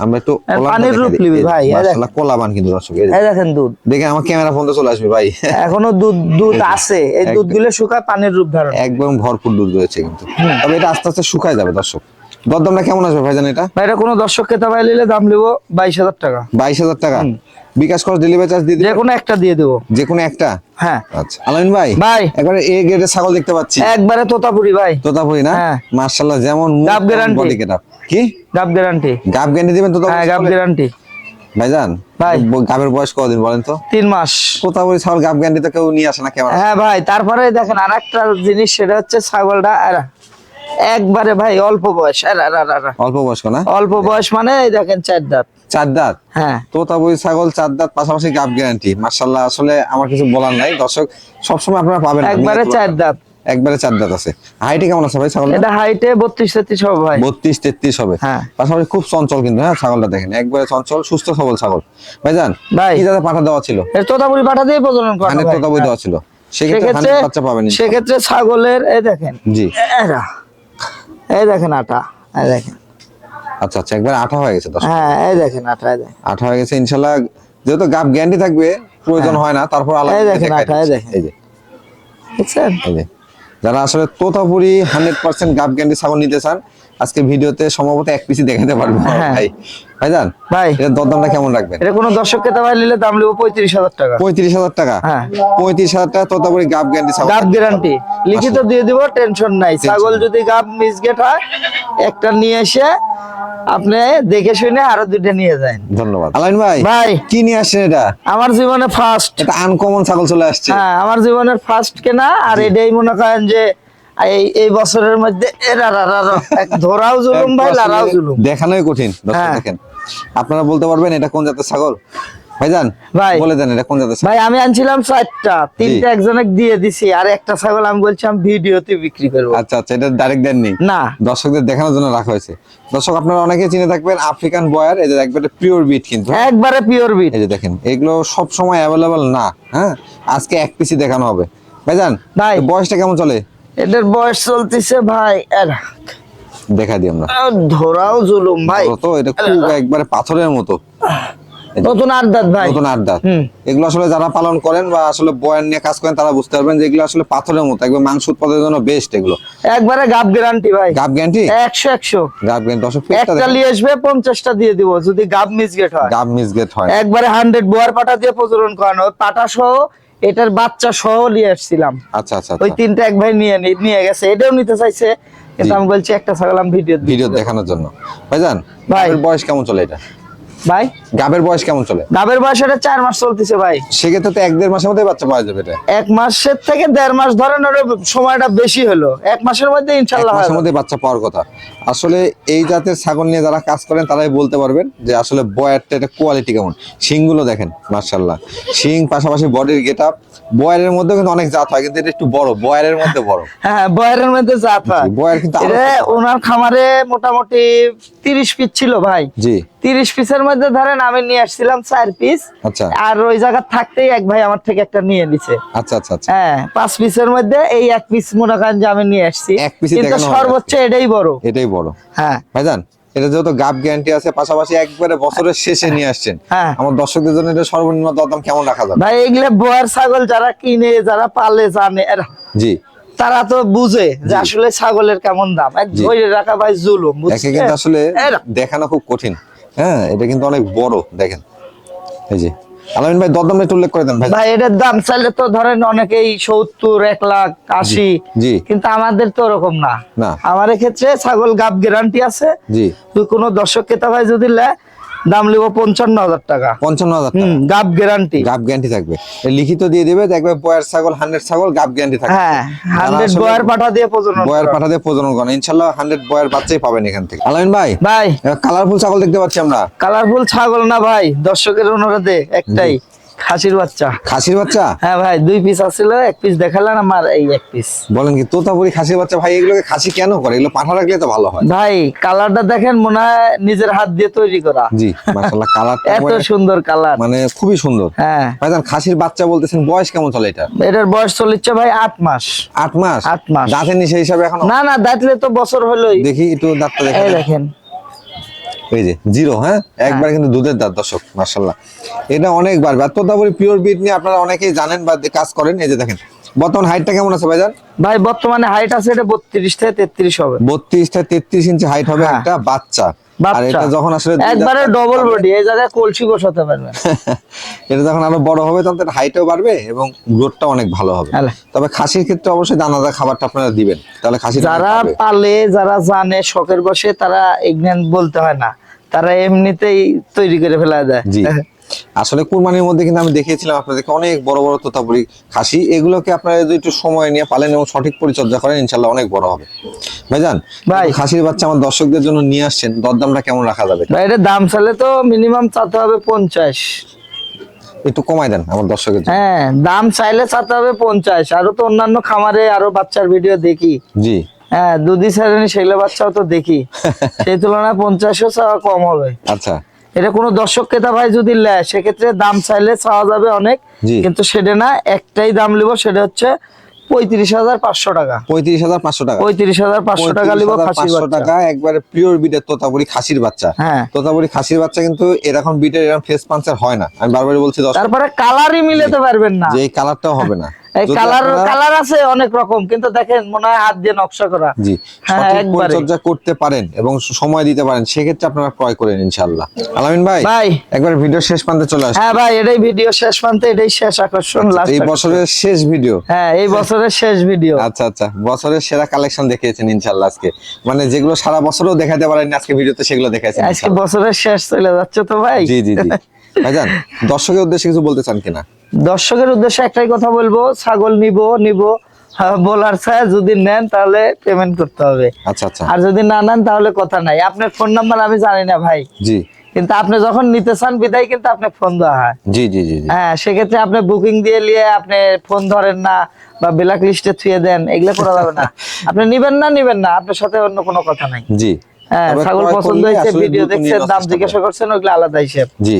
আমরা একটু পানির রূপ নিবি ভাই। মাশাআল্লাহ কলাবান কিন্তু দর্শক এই দেখেন দুধ। দেখে আমার ক্যামেরা ফোন চলে আসবে ভাই। এখনও দুধ দুধ আছে। এই একদম। দুধগুলো শুকায় পানির রূপ ধারণ একদম ভরপুর দুধ রয়েছে কিন্তু। তবে এটা আস্তে আস্তে শুকায় যাবে দর্শক। দরদামটা কেমন আসবে ভাইজান এটা? ভাই এটা কোনো দর্শক ক্রেতা ভাই নিলে দাম নেব বাইশ হাজার টাকা। বাইশ হাজার টাকা? বিকাশ খরচ ডেলিভারি চার্জ দিয়ে যে কোনো একটা দিয়ে দেবো। যে কোনো একটা? হ্যাঁ। আচ্ছা। আলামিন ভাই ভাই। একবারে এ গ্রেডের ছাগল দেখতে পাচ্ছি। একবারে তোতাপুরি ভাই। তোতাপুরি না? হ্যাঁ। মার্শাল্লাহ যেমন গাব guarantee। কি? গাব গ্যারান্টি। গাব গ্যান্ডি দিবেন তোতাপুরি হ্যাঁ গাব? গ্যারান্টি। ভাইজান ভাই। গাবের বয়স কতদিন বলেন তো? তিন মাস। তোতাপুরি ছাগল গাব গ্যান্ডি তো কেউ নিয়ে আসে না কেমন হ্যাঁ ভাই তারপরে দেখেন আর একটা জিনিস সেটা হচ্ছে ছাগলটা এরা একবারে ভাই অল্প বয়স। অল্প বয়স্ক না? অল্প বয়স মানে দেখেন চার দাঁত। চার দাঁত? হ্যাঁ। তোতাপুরি ছাগল চার দাঁত পাশাপাশি গাব গ্যারান্টি। মার্শাল্লাহ আসলে আমার কিছু বলার নাই। দর্শক সবসময় আপনারা পাবেন। একবারে চার দাঁত। একবারে চার দাঁত আছে। হাইটে কেমন আছে ভাই ছাগল এটা হাইটে বত্রিশ তেত্রিশ হবে ভাই। বত্রিশ তেত্রিশ হবে। হ্যাঁ। পাশাপাশি খুব চঞ্চল কিন্তু হ্যাঁ ছাগলটা দেখেন একবারে চঞ্চল সুস্থ সবল ছাগল। ভাইজান ভাই। কি দাদা পাঠা দেওয়া ছিল? এর পাঠা দিয়ে প্রজনন হান্ড্রেড ভাই। তোতাপুরি দেওয়া ছিল। সেক্ষেত্রে বাচ্চা পাবেন সেক্ষেত্রে ছাগলের এই দেখেন। জি। এই দেখেন আটা এই দেখেন। আচ্ছা আচ্ছা একবার আঠা হয়ে গেছে হ্যাঁ এই দেখেন আটা এই দেখেন। আঠা হয়ে গেছে ইনশাল্লাহ যেহেতু গাব গ্যান্ডি থাকবে প্রয়োজন হয়। না তারপর আলাদা হ্যাঁ। এই দেখেন, আঠা, এই দেখেন। এই যে। বুঝছেন এই যে। যারা আসলে তোতাপুরি হান্ড্রেড পার্সেন্ট গাব গ্যান্ডি ছাগল নিতে চান আজকে ভিডিওতে সম্ভবত এক পিসি দেখাতে পারব। হ্যাঁ। ভাই ভাইজান ভাই। এটা দরদামটা কেমন রাখবেন? এটা কোনো দর্শক খেতে ভাই নিলে দাম নেব পঁয়ত্রিশ হাজার টাকা। পঁয়ত্রিশ হাজার টাকা? হ্যাঁ। পঁয়ত্রিশ হাজার টাকা তোতাপুরি গাব ছাগল গাব গ্যারান্টি লিখিত দিয়ে দিব টেনশন নাই। ছাগল যদি গাব মিসগেট হয় একটা নিয়ে এসে আপনি দেখে শুনে আরও দুইটা নিয়ে যান। ধন্যবাদ। আলাইন ভাই। ভাই কি নিয়ে আসছেন এটা? আমার জীবনে ফার্স্ট এটা আনকমন ছাগল চলে আসছে। হ্যাঁ আমার জীবনের ফার্স্ট কেনা আর এটাই মনে করেন যে এই এই বছরের মধ্যে ধরাও জুলুম ভাই লারাও জুলুম। দেখানোই কঠিন হ্যাঁ। দেখেন। আপনারা বলতে পারবেন এটা কোন জাতের ছাগল? ভাইজান ভাই। বলে দেন এটা কোন জাতের ভাই আমি আনছিলাম চারটা তিনটা একজনের দিয়ে দিছি আর একটা ছাগল আমি বলছিলাম ভিডিওতে বিক্রি করব। আচ্ছা আচ্ছা এটা ডাইরেক্ট দেননি? না। দর্শকদের দেখানোর জন্য রাখা হয়েছে। দর্শক আপনারা অনেকে চিনে থাকবেন আফ্রিকান বয়ার এই যে একবারে পিওর বিট কিন্তু একবারে পিওর বিট এই যে দেখেন এগুলো সব সময় অ্যাভেলেবল না হ্যাঁ? আজকে এক পিসি দেখানো হবে। ভাইজান ভাই। বয়সটা কেমন চলে? এটার বয়স চলতেছে ভাই এরা দেখা দিই আমরা। ধরাও জুলুম ভাই। তো এটা খুব একবারে পাথরের মতো। নতুন আড্ডাত ভাই। নতুন আড্ডা হুম। এগুলো আসলে যারা পালন করেন বা আসলে বয়ান নিয়ে কাজ করেন তারা বুঝতে পারবেন যে এগুলো আসলে পাথরের মতো একবার মাংস উৎপাদনের জন্য বেস্ট এগুলো। একবারে গাব গ্যারান্টি ভাই। গাব গ্যান্টি একশো একশো। গাব একটা নিয়ে আসবে পঞ্চাশটা দিয়ে দিব যদি গাব মিসগেট হয়। গাব মিসগেট হয়। একবারে হান্ড্রেড বোয়ার পাটা দিয়ে প্রজনন করানো পাটা সহ এটার বাচ্চা সহ নিয়ে আসছিলাম। আচ্ছা আচ্ছা ওই আচ্ছা তিনটা এক ভাই নিয়ে নিয়ে গেছে। এটাও নিতে চাইছে কিন্তু আমি বলছি একটা ছাগল আমি ভিডিও ভিডিও দেখানোর জন্য। ভাইজান ভাই। বয়স কেমন চলে এটা? ভাই? গাবের বয়স কেমন চলে? গাবের বয়স এটা চার মাস চলতেছে ভাই। সেক্ষেত্রে তো এক দেড় মাসের মধ্যে বাচ্চা পাওয়া যাবে এটা। এক মাসের থেকে দেড় মাস ধরেন ওর সময়টা বেশি হলো। এক মাসের মধ্যে ইনশাল্লাহ মাসের মধ্যে বাচ্চা পাওয়ার কথা। আসলে এই জাতের ছাগল নিয়ে যারা কাজ করেন তারাই বলতে পারবেন যে আসলে বয়ারটা এটা কোয়ালিটি কেমন। শিংগুলো দেখেন মার্শাল্লাহ শিং পাশাপাশি বডির গেট আপ বয়ারের মধ্যে কিন্তু অনেক জাত হয় কিন্তু এটা একটু বড় বয়ারের মধ্যে বড়। হ্যাঁ বয়ারের মধ্যে জাত হয়। বয়ার কিন্তু। ওনার খামারে মোটামুটি তিরিশ পিস ছিল ভাই। জি। তিরিশ পিসের মধ্যে ধরেন আমি নিয়ে আসছিলাম চার পিস। আচ্ছা। আর ওই জায়গা থাকতেই এক ভাই আমার থেকে একটা নিয়ে নিছে। আচ্ছা আচ্ছা আচ্ছা। হ্যাঁ পাঁচ পিসের মধ্যে এই এক পিস মনে করেন যে আমি নিয়ে আসছি। কিন্তু সর্বোচ্চ এটাই বড়। এটাই বড়। হ্যাঁ। ভাইজান এটা যেহেতু গাব গ্যারান্টি আছে পাশাপাশি একবারে বছরের শেষে নিয়ে আসছেন। হ্যাঁ। আমার দর্শকদের জন্য এটা সর্বনিম্ন দরদাম কেমন রাখা যাবে? ভাই এগুলো বয়ার ছাগল যারা কিনে যারা পালে জানে জি। তারা তো বুঝে যে আসলে ছাগলের কেমন দাম। ধরে রাখা ভাই জুলুম আসলে এরা। দেখানো খুব কঠিন। হ্যাঁ এটা কিন্তু অনেক বড় দেখেন। এই যে আলামিন ভাই দরদাম একটু উল্লেখ করে দেন ভাই। ভাই এটার দাম চাইলে তো ধরেন অনেকেই সত্তর এক লাখ আশি জি। কিন্তু আমাদের তো ওরকম না। না। আমার ক্ষেত্রে ছাগল গাব গ্যারান্টি আছে। জি। তুই কোনো দর্শক কেতা ভাই যদি লে দাম লিব পঞ্চান্ন হাজার টাকা। পঞ্চান্ন হাজার গাব গ্যারান্টি। গাব গ্যারান্টি থাকবে। লিখিত দিয়ে দিবে দেখবে বয়ার ছাগল হান্ড্রেড ছাগল গাব গ্যারান্টি থাকবে। হ্যাঁ হান্ড্রেড বয়ার পাঠা দিয়ে প্রজনন বয়ার পাঠা দিয়ে প্রজনন করেন ইনশাল্লাহ হান্ড্রেড বয়ার বাচ্চাই পাবেন এখান থেকে। আলামিন ভাই ভাই। কালারফুল ছাগল দেখতে পাচ্ছি আমরা। কালারফুল ছাগল না ভাই দর্শকের অনুরোধে একটাই। খাসির বাচ্চা। খাসির বাচ্চা? হ্যাঁ ভাই দুই পিস আছিল এক পিস দেখালেন আমার এই এক পিস বলেন কি তোতাপুরি খাসির বাচ্চা ভাই এগুলোকে খাসি কেন করে? এগুলো পাঠা রাখলে তো ভালো হয়। ভাই কালারটা দেখেন মনে হয় নিজের হাত দিয়ে তৈরি করা। জি মাশাআল্লাহ কালারটা এত সুন্দর কালার মানে খুবই সুন্দর। হ্যাঁ। ভাইজান খাসির বাচ্চা বলতেছেন বয়স কেমন চলে এটা? এটার বয়স চলিচ্ছে ভাই আট মাস। আট মাস? আট মাস। দাঁতের নিচে হিসাবে এখন না না দাঁতলে তো বছর হলোই। দেখি একটু দাঁতটা দেখেন। দেখেন। এই যে জিরো হ্যাঁ? একবার কিন্তু দুধের দাঁত দর্শক মার্শাল্লাহ এটা অনেকবার তোতাপুরি পিওর বিট নিয়ে আপনারা অনেকেই জানেন বা কাজ করেন। এই যে দেখেন বর্তমান হাইটটা কেমন আছে ভাইজান? ভাই বর্তমানে হাইট আছে এটা বত্রিশ থেকে তেত্রিশ হবে। বত্রিশ থেকে তেত্রিশ ইঞ্চি হাইট হবে হ্যাঁ। একটা বাচ্চা। আর এটা যখন আসলে একবারে ডবল বডি এই জায়গায় কলসি বসাতে পারবেন এটা যখন আরও বড় হবে তখন তার হাইটও বাড়বে এবং গ্রোথটা অনেক ভালো হবে। তবে খাসির ক্ষেত্রে অবশ্যই দানাদার খাবারটা আপনারা দিবেন তাহলে খাসি যারা পালে যারা জানে শখের বসে তারা বলতে হয় না। তারা এমনিতেই তৈরি করে ফেলা দেয়। জি। আসলে কুরবানির মধ্যে কিন্তু আমি দেখিয়েছিলাম আপনাদেরকে অনেক বড় বড় তোতাপুরি খাসি। এগুলোকে আপনারা যদি একটু সময় নিয়ে পালেন এবং সঠিক পরিচর্যা করেন ইনশাল্লাহ অনেক বড় হবে। ভাইজান ভাই। খাসির বাচ্চা আমার দর্শকদের জন্য নিয়ে আসছেন দরদামটা কেমন রাখা যাবে? ভাই এটা দাম চাইলে তো মিনিমাম চাতে হবে পঞ্চাশ। একটু কমাই দেন আমার দর্শকের জন্য। হ্যাঁ দাম চাইলে চাতে হবে পঞ্চাশ। আরও তো অন্যান্য খামারে আরও বাচ্চার ভিডিও দেখি। জি। হ্যাঁ দুধি সারেনি সেগুলো বাচ্চাও তো দেখি। সেই তুলনায় পঞ্চাশও চাওয়া কম হবে। আচ্ছা। এটা কোনো দর্শক ক্রেতা ভাই যদি নেয় সেক্ষেত্রে দাম চাইলে চাওয়া যাবে অনেক কিন্তু সেটা না একটাই দাম লিব সেটা হচ্ছে পঁয়ত্রিশ হাজার পাঁচশো টাকা। পঁয়ত্রিশ হাজার পাঁচশো টাকা। পঁয়ত্রিশ হাজার পাঁচশো টাকা লিব খাসির 35,500 বাচ্চা। টাকা একবারে পিওর বিটের তোতাপুরি খাসির বাচ্চা। হ্যাঁ। তোতাপুরি খাসির বাচ্চা কিন্তু এরকম বিটের এরকম ফেস পাঞ্চার হয় না। আমি বারবার বলছি তারপরে কালারই মিলাতে পারবেন না। যে এই কালারটাও হবে না। কালার কালার আছে অনেক রকম কিন্তু দেখেন মনে হয় হাত দিয়ে নকশা করা। জি সঠিক একবারে। পরিচর্যা করতে পারেন এবং সময় দিতে পারেন সেক্ষেত্রে আপনারা ক্রয় করেন ইনশাল্লাহ আলামিন ভাই ভাই। একবার ভিডিও শেষ প্রান্তে চলে আসছে। হ্যাঁ ভাই এটাই ভিডিও শেষ প্রান্তে এটাই শেষ আকর্ষণ লাস্ট এই বছরের শেষ ভিডিও। হ্যাঁ এই বছরের শেষ ভিডিও। আচ্ছা আচ্ছা বছরের সেরা কালেকশন দেখিয়েছেন ইনশাল্লাহ আজকে। মানে যেগুলো সারা বছরও দেখাতে পারেন আজকে ভিডিওতে সেগুলো দেখাইছেন আজকে বছরের শেষ চলে যাচ্ছে তো ভাই। জি জি জি। ভাইজান দর্শকের উদ্দেশ্যে কিছু বলতে চান কিনা? দর্শকের উদ্দেশ্যে একটাই কথা বলব ছাগল নিব নিব। হ্যাঁ, বলার ছায় যদি নেন তাহলে পেমেন্ট করতে হবে। আচ্ছা আচ্ছা। আর যদি না নেন তাহলে কথা নাই। আপনার ফোন নাম্বার আমি জানি না ভাই। জি। কিন্তু আপনি যখন নিতে চান বিদায় কিন্তু আপনি ফোন দেওয়া হয়। জি জি জি হ্যাঁ সেক্ষেত্রে আপনি বুকিং দিয়ে নিয়ে আপনি ফোন ধরেন না বা ব্ল্যাক লিস্টে থুয়ে দেন এগুলো করা যাবে না। আপনি নিবেন না নিবেন না। আপনার সাথে অন্য কোনো কথা নাই। জি। হ্যাঁ ছাগল পছন্দ হয়েছে ভিডিও দেখছেন দাম জিজ্ঞাসা করছেন ওগুলো আলাদা হিসেব। জি।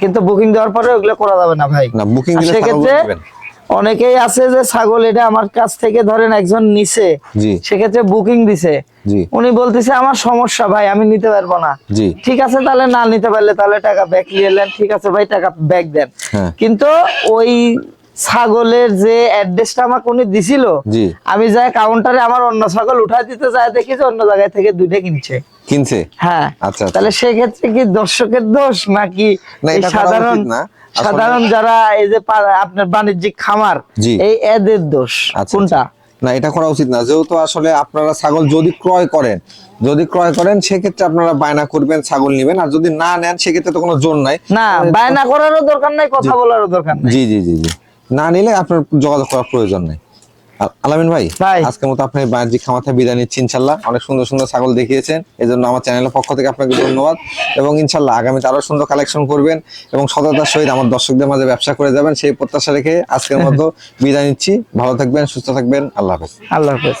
কিন্তু বুকিং দেওয়ার পরে ওগুলো করা যাবে না ভাই। না বুকিং দিলে সেক্ষেত্রে অনেকেই আছে যে ছাগল এটা আমার কাছ থেকে ধরেন একজন নিছে সেক্ষেত্রে বুকিং দিছে। উনি বলতেছে আমার সমস্যা ভাই আমি নিতে পারব না। ঠিক আছে তাহলে না নিতে পারলে তাহলে টাকা ব্যাক নিয়ে এলেন ঠিক আছে ভাই টাকা ব্যাক দেন। হ্যাঁ। কিন্তু ওই ছাগলের যে অ্যাড্রেসটা আমাকে উনি দিছিল আমি যাই কাউন্টারে আমার অন্য ছাগল উঠাই দিতে যায় দেখি যে অন্য জায়গায় থেকে দুইটা কিনছে। কিনছে? হ্যাঁ। আচ্ছা, আচ্ছা। তাহলে সেক্ষেত্রে কি দর্শকের দোষ নাকি সাধারণ। সাধারণ যারা এই যে আপনার বাণিজ্যিক খামার এই এদের দোষ। আচ্ছা, কোনটা? না এটা করা উচিত না। যেহেতু আসলে আপনারা ছাগল যদি ক্রয় করেন যদি ক্রয় করেন সেক্ষেত্রে আপনারা বায়না করবেন ছাগল নেবেন। আর যদি না নেন সেক্ষেত্রে তো কোনো জোর নাই। না বায়না করারও দরকার নাই কথা বলারও দরকার নাই। জি জি জি জি। না নিলে আপনার যোগাযোগ করার প্রয়োজন নেই। আলামিন ভাই। আজকের মতো আপনি বাণিজ্যিক থেকে বিদায় নিচ্ছি ইনশাল্লাহ। অনেক সুন্দর সুন্দর ছাগল দেখিয়েছেন। এই জন্য আমার চ্যানেলের পক্ষ থেকে আপনাকে ধন্যবাদ। এবং ইনশাল্লাহ আগামীতে আরও সুন্দর কালেকশন করবেন এবং সততার সহিত আমার দর্শকদের মাঝে ব্যবসা করে যাবেন। সেই প্রত্যাশা রেখে আজকের মতো বিদায় নিচ্ছি। ভালো থাকবেন সুস্থ থাকবেন। আল্লাহ হাফেজ। আল্লাহ হাফেজ।